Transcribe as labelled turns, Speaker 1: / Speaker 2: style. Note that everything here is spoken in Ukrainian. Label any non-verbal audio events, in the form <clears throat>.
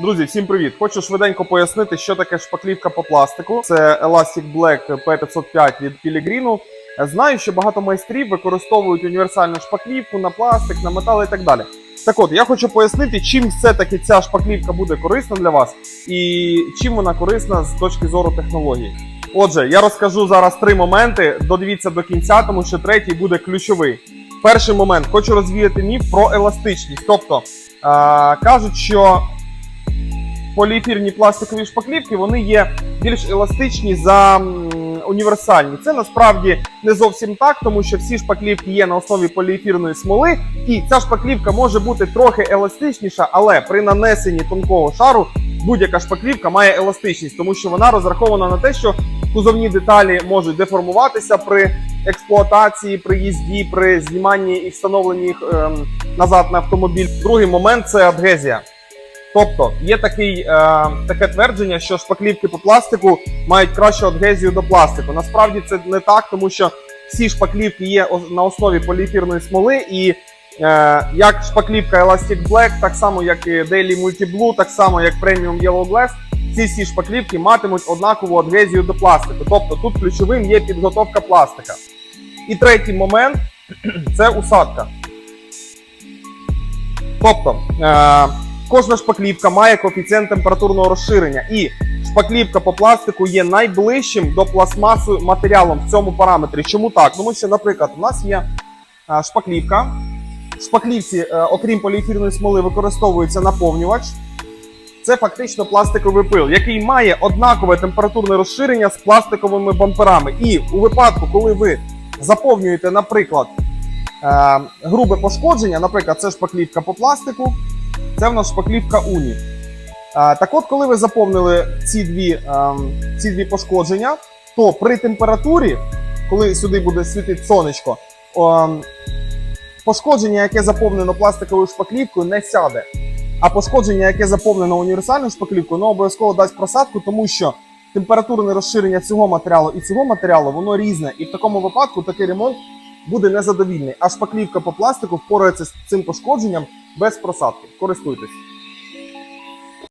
Speaker 1: Друзі, всім привіт! Хочу швиденько пояснити, що таке шпаклівка по пластику. Це Elastic Black P505 від Pellegrino. Знаю, що багато майстрів використовують універсальну шпаклівку на пластик, на метал і так далі. Так от, я хочу пояснити, чим все-таки ця шпаклівка буде корисна для вас і чим вона корисна з точки зору технології. Отже, я розкажу зараз три моменти. Додивіться до кінця, тому що третій буде ключовий. Перший момент хочу розвіяти міф про еластичність. Тобто е- кажуть, що поліефірні пластикові шпаклівки вони є більш еластичні за універсальні. Це насправді не зовсім так, тому що всі шпаклівки є на основі поліефірної смоли, і ця шпаклівка може бути трохи еластичніша, але при нанесенні тонкого шару будь-яка шпаклівка має еластичність, тому що вона розрахована на те, що кузовні деталі можуть деформуватися при експлуатації, при їзді, при зніманні і встановленні їх ем, назад на автомобіль. Другий момент це адгезія. Тобто є такий, е, таке твердження, що шпаклівки по пластику мають кращу адгезію до пластику. Насправді це не так, тому що всі шпаклівки є на основі поліефірної смоли, і е, як шпаклівка Elastic Black, так само як і Daily Multi Blue, так само як Premium Yellow Glass, ці всі шпаклівки матимуть однакову адгезію до пластику. Тобто тут ключовим є підготовка пластика. І третій момент <clears throat> це усадка. Тобто, е, кожна шпаклівка має коефіцієнт температурного розширення, і шпаклівка по пластику є найближчим до пластмаси матеріалом в цьому параметрі. Чому так? Тому що, наприклад, у нас є е, шпаклівка. В шпаклівці, е, окрім поліефірної смоли, використовується наповнювач. Це фактично пластиковий пил, який має однакове температурне розширення з пластиковими бамперами. І у випадку, коли ви заповнюєте, наприклад, е, грубе пошкодження, наприклад, це шпаклівка по пластику, це в нас шпаклівка Уні. Так от, коли ви заповнили ці дві, ем, ці дві пошкодження, то при температурі, коли сюди буде світити сонечко, ем, пошкодження, яке заповнено пластиковою шпаклівкою, не сяде. А пошкодження, яке заповнено універсальною шпаклівкою, воно обов'язково дасть просадку, тому що температурне розширення цього матеріалу і цього матеріалу воно різне. І в такому випадку такий ремонт буде незадовільний. А шпаклівка по пластику впорається з цим пошкодженням без просадки. Користуйтесь.